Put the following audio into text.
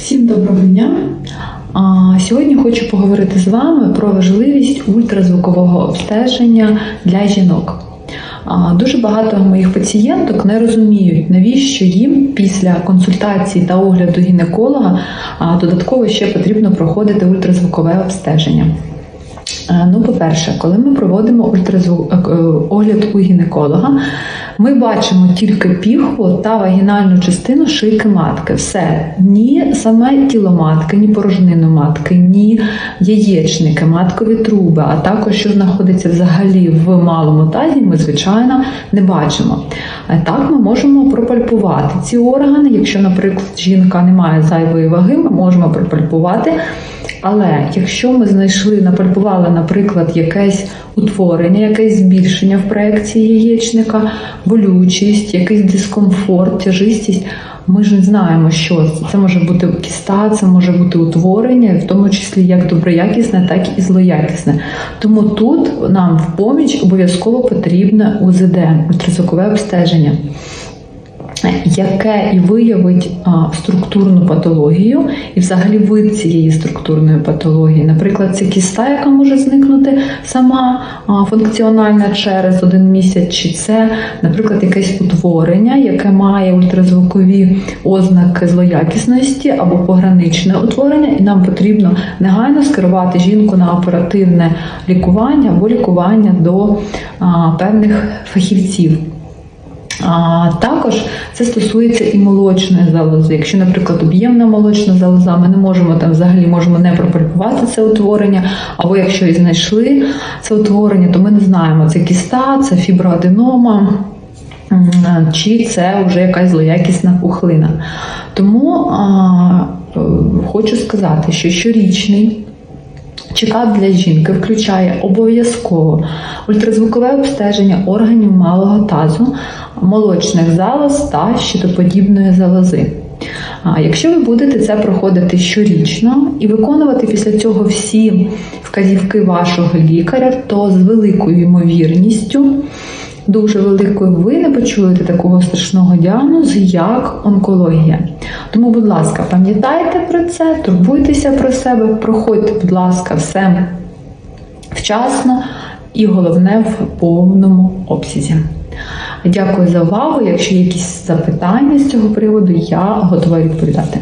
Всім доброго дня! Сьогодні хочу поговорити з вами про важливість ультразвукового обстеження для жінок. Дуже багато моїх пацієнток не розуміють, навіщо їм після консультації та огляду гінеколога додатково ще потрібно проходити ультразвукове обстеження. Ну, по-перше, коли ми проводимо ультразвук е, огляд у гінеколога, ми бачимо тільки піхву та вагінальну частину шийки матки. Все, ні саме тіло матки, ні порожнину матки, ні яєчники, маткові труби, а також що знаходиться взагалі в малому тазі, ми звичайно не бачимо. Е, Так, ми можемо пропальпувати ці органи. Якщо, наприклад, жінка не має зайвої ваги, ми можемо пропальпувати. Але якщо ми знайшли, напальпували, наприклад, якесь утворення, якесь збільшення в проекції яєчника, болючість, якийсь дискомфорт, тяжистість, ми ж не знаємо, що це. Це може бути кіста, це може бути утворення, в тому числі як доброякісне, так і злоякісне. Тому тут нам в поміч обов'язково потрібне УЗД, ультразвукове обстеження яке і виявить а, структурну патологію, і взагалі вид цієї структурної патології. Наприклад, це кіста, яка може зникнути сама а, функціональна через один місяць, чи це, наприклад, якесь утворення, яке має ультразвукові ознаки злоякісності або пограничне утворення, і нам потрібно негайно скерувати жінку на оперативне лікування або лікування до а, певних фахівців. А також це стосується і молочної залози. Якщо, наприклад, об'ємна молочна залоза, ми не можемо там взагалі можемо не пропальпувати це утворення, або якщо і знайшли це утворення, то ми не знаємо, це кіста, це фіброаденома. Чи це вже якась злоякісна пухлина. Тому а, е, хочу сказати, що щорічний Чекап для жінки включає обов'язково ультразвукове обстеження органів малого тазу, молочних залоз та щитоподібної залози. А Якщо ви будете це проходити щорічно і виконувати після цього всі вказівки вашого лікаря, то з великою ймовірністю, дуже великою, ви не почуєте такого страшного діагнозу, як онкологія. Тому, будь ласка, пам'ятайте про це, турбуйтеся про себе, проходьте, будь ласка, все вчасно і головне в повному обсязі. Дякую за увагу. Якщо є якісь запитання з цього приводу, я готова відповідати.